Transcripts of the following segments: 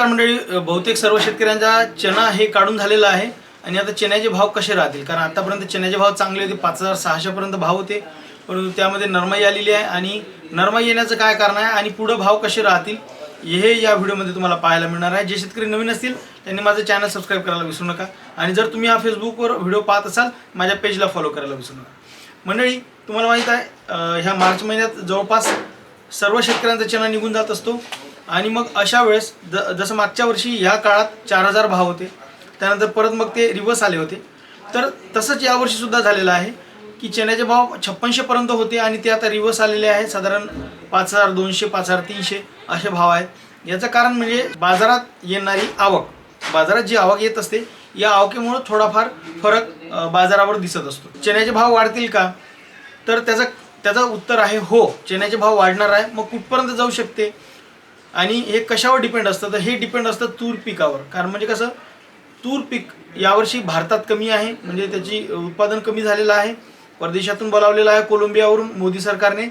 मंडळी बहुतेक सर्व शेतकऱ्यांचा चना हे काढून झालेला आहे आणि आता चण्याचे भाव कसे राहतील? कारण आतापर्यंत चण्याचे भाव चांगले होते पाच हजार सहाशेपर्यंत भाव होते. परंतु त्यामध्ये नरमाई आलेली आहे आणि नरमाई येण्याचं काय कारण आहे आणि पुढं भाव कसे राहतील हे या व्हिडिओमध्ये तुम्हाला पाहायला मिळणार आहे. जे शेतकरी नवीन असतील त्यांनी माझं चॅनल सबस्क्राईब करायला विसरू नका. आणि जर तुम्ही हा फेसबुकवर व्हिडिओ पाहत असाल माझ्या पेजला फॉलो करायला विसरू नका. मंडळी तुम्हाला माहीत आहे ह्या मार्च महिन्यात जवळपास सर्व शेतकऱ्यांचा चना निघून जात असतो. आणि मग अशा वेळेस ज जसं मागच्या वर्षी ह्या काळात चार हजार भाव होते त्यानंतर परत मग ते रिवर्स आले होते. तर तसंच यावर्षी सुद्धा झालेलं आहे की चण्याचे भाव छप्पनशेपर्यंत होते आणि ते आता रिवर्स आलेले आहे. साधारण पाच हजार दोनशे पाच हजार तीनशे असे भाव आहेत. याचं कारण म्हणजे बाजारात येणारी आवक बाजारात जी आवक येत असते या आवकेमुळं थोडाफार फरक बाजारावर दिसत असतो. चण्याचे भाव वाढतील का? तर त्याचं त्याचं उत्तर आहे हो. चण्याचे भाव वाढणार आहे. मग कुठपर्यंत जाऊ शकते? आणि हे कशावर डिपेंड असतं? तर हे डिपेंड असतं तूर पिकावर. कारण म्हणजे कसं? तूर पीक यावर्षी भारतात कमी आहे. म्हणजे त्याची उत्पादन कमी झालेलं आहे. परदेशातून बोलावलेलं आहे कोलंबियावरून मोदी सरकारने.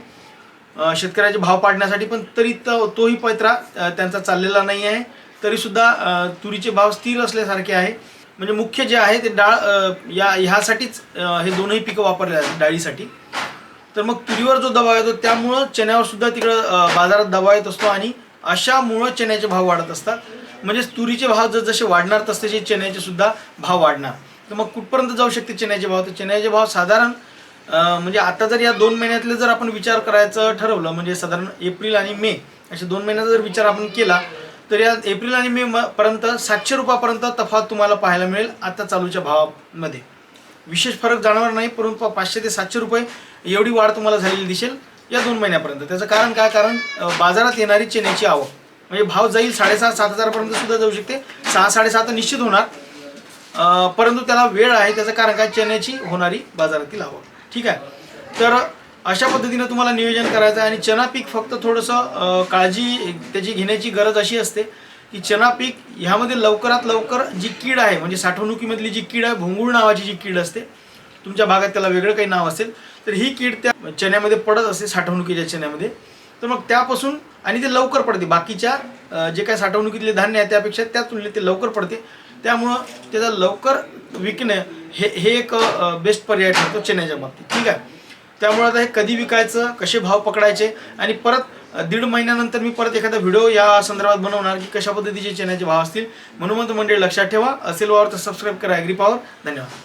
शेतकऱ्याचे भाव पाडण्यासाठी पण तरी तो तोही पैत्रा त्यांचा चाललेला नाही आहे. तरीसुद्धा तुरीचे भाव स्थिर असल्यासारखे आहे. म्हणजे मुख्य जे आहे ते डाळ या ह्यासाठीच हे दोनही पिकं वापरले जातात डाळीसाठी. तर मग तुरीवर जो दबाव येतो त्यामुळं चण्यावर सुद्धा तिकडं बाजारात दबाव येत असतो आणि अशामुळं चण्याचे भाव वाढत असतात. म्हणजेच तुरीचे भाव जर जसे वाढणार तसे चण्याचे सुद्धा भाव वाढणार. तर मग कुठपर्यंत जाऊ शकते चण्याचे भाव? तर चण्याचे भाव साधारण म्हणजे आता जर या दोन महिन्यातले जर आपण विचार करायचं ठरवलं म्हणजे साधारण एप्रिल आणि मे असे दोन महिन्याचा जर विचार आपण केला तर या एप्रिल आणि मे पर्यंत सातशे रुपयापर्यंत तफावत तुम्हाला पाहायला मिळेल आता चालूच्या भावामध्ये. विशेष फरक जाणवणार नाही परंतु पाचशे ते सातशे रुपये एवढी वाढ तुम्हाला झालेली दिसेल. या दोन महिन्यापर्यंत. त्याचं कारण काय? कारण बाजारात येणारी चण्याची आवक. म्हणजे भाव जाईल साडेसात सात हजारपर्यंत सुद्धा जाऊ शकते. सहा साडेसात निश्चित होणार. परंतु त्याला वेळ आहे. त्याचं कारण काय? चण्याची होणारी बाजारातील आवक. ठीक आहे? तर अशा पद्धतीनं तुम्हाला नियोजन करायचं आहे. आणि चना पीक फक्त थोडंसं काळजी त्याची घेण्याची गरज अशी असते की चना पीक ह्यामध्ये लवकरात लवकर जी कीड आहे म्हणजे साठवणुकीमधली जी कीड आहे भोंगूळ नावाची जी कीड असते तुमच्या भागात त्याला वेगळं काही नाव असेल तर ही कीड त्या चण्यामध्ये पडत असते साठवणुकीच्या चण्यामध्ये. तर मग त्यापासून आणि ते लवकर पडते. बाकीच्या जे काही साठवणुकीतले धान्य आहे त्यापेक्षा त्या तुलनेत ते लवकर पडते. त्यामुळं त्याचा लवकर विकणं हे हे एक बेस्ट पर्याय ठरतो चण्याच्या बाबतीत. ठीक आहे? त्यामुळे आता हे कधी विकायचं कसे भाव पकडायचे आणि परत दीड महिन्यानंतर मी परत एखादा व्हिडिओ या संदर्भात बनवणार की कशा पद्धतीचे चण्याचे भाव असतील. म्हणून मंडळी लक्षात ठेवा. असेल वावर तर सबस्क्राईब करा ॲग्री पॉवर धन्यवाद.